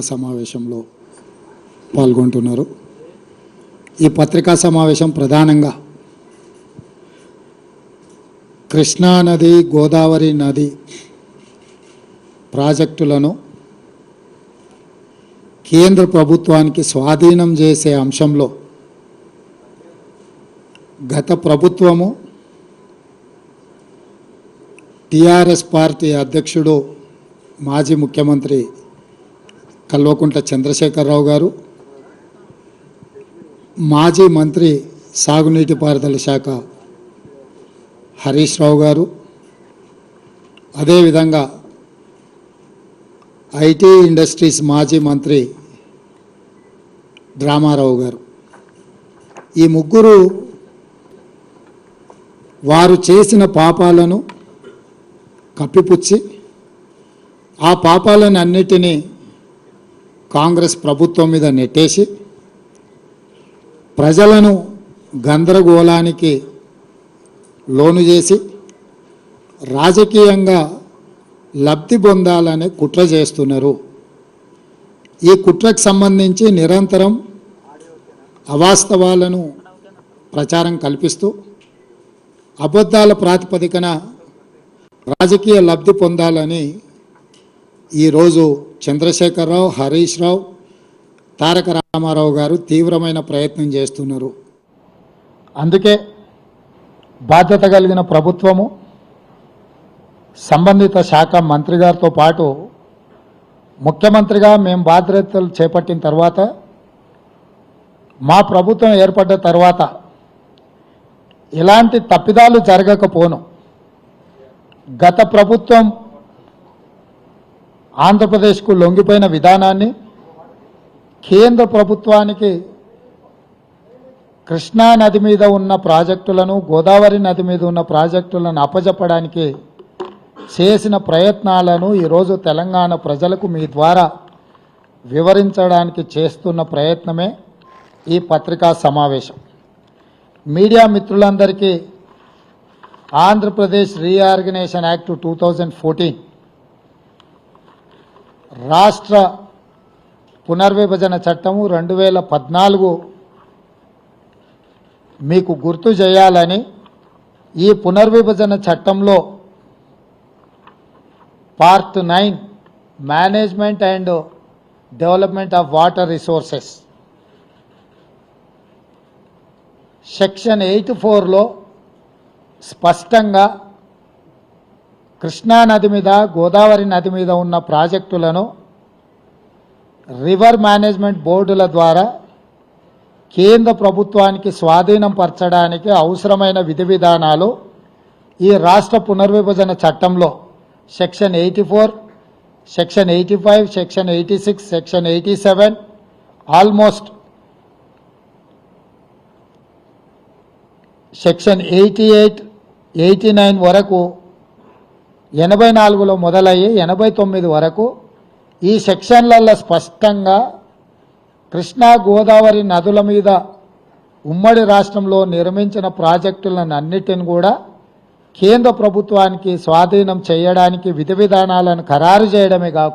సమావేశంలో పాల్గొంటున్నారు. ఈ పత్రికా సమావేశం ప్రధానంగా కృష్ణా నది గోదావరి నది ప్రాజెక్టులను కేంద్ర ప్రభుత్వానికి స్వాధీనం చేసే అంశంలో గత ప్రభుత్వము టిఆర్ఎస్ పార్టీ అధ్యక్షుడు మాజీ ముఖ్యమంత్రి కల్వకుంట్ల చంద్రశేఖరరావు గారు మాజీ మంత్రి సాగునీటి పారుదల శాఖ హరీష్ రావు గారు అదేవిధంగా ఐటీ ఇండస్ట్రీస్ మాజీ మంత్రి డ్రామారావు గారు. ఈ ముగ్గురు వారు చేసిన పాపాలను కప్పిపుచ్చి ఆ పాపాలను అన్నిటినీ కాంగ్రెస్ ప్రభుత్వం మీద నెట్టేసి ప్రజలను గందరగోళానికి లోను చేసి రాజకీయంగా లబ్ధి పొందాలనే కుట్ర చేస్తున్నారు. ఈ కుట్రకు సంబంధించి నిరంతరం అవాస్తవాలను ప్రచారం కల్పిస్తూ అబద్ధాల ప్రాతిపదికన రాజకీయ లబ్ధి పొందాలని ఈరోజు చంద్రశేఖరరావు హరీష్ రావు తారక రామారావు గారు తీవ్రమైన ప్రయత్నం చేస్తున్నారు. అందుకే బాధ్యత కలిగిన ప్రభుత్వము సంబంధిత శాఖ మంత్రి గారితో పాటు ముఖ్యమంత్రిగా మేము బాధ్యతలు చేపట్టిన తర్వాత మా ప్రభుత్వం ఏర్పడ్డ తర్వాత ఇలాంటి తప్పిదాలు జరగకపోను. గత ప్రభుత్వం ఆంధ్రప్రదేశ్కు లొంగిపోయిన విధానాన్ని కేంద్ర ప్రభుత్వానికి కృష్ణా నది మీద ఉన్న ప్రాజెక్టులను గోదావరి నది మీద ఉన్న ప్రాజెక్టులను అప్పజెప్పడానికి చేసిన ప్రయత్నాలను ఈరోజు తెలంగాణ ప్రజలకు మీ ద్వారా వివరించడానికి చేస్తున్న ప్రయత్నమే ఈ పత్రికా సమావేశం. మీడియా మిత్రులందరికీ Andhra Pradesh reorganisation act two thousand fourteen రాష్ట్ర పునర్విభజన చట్టము రెండు వేల పద్నాలుగు మీకు గుర్తు చేయాలని ఈ పునర్విభజన చట్టంలో part nine management and development of water resources. Section eight ఫోర్లో స్పష్టంగా కృష్ణా నది మీద గోదావరి నది మీద ఉన్న ప్రాజెక్టులను రివర్ మేనేజ్మెంట్ బోర్డుల ద్వారా కేంద్ర ప్రభుత్వానికి స్వాధీనం పరచడానికి అవసరమైన విధి విధానాలు ఈ రాష్ట్ర పునర్విభజన చట్టంలో section eighty four section eighty five section eighty six section eighty seven almost section eighty eight eighty nine వరకు ఎనభై నాలుగులో మొదలయ్యి ఎనభై తొమ్మిది వరకు ఈ సెక్షన్లలో స్పష్టంగా కృష్ణా గోదావరి నదుల మీద ఉమ్మడి రాష్ట్రంలో నిర్మించిన ప్రాజెక్టులను అన్నిటిని కూడా కేంద్ర ప్రభుత్వానికి స్వాధీనం చేయడానికి విధి విధానాలను ఖరారు చేయడమే కాకుండా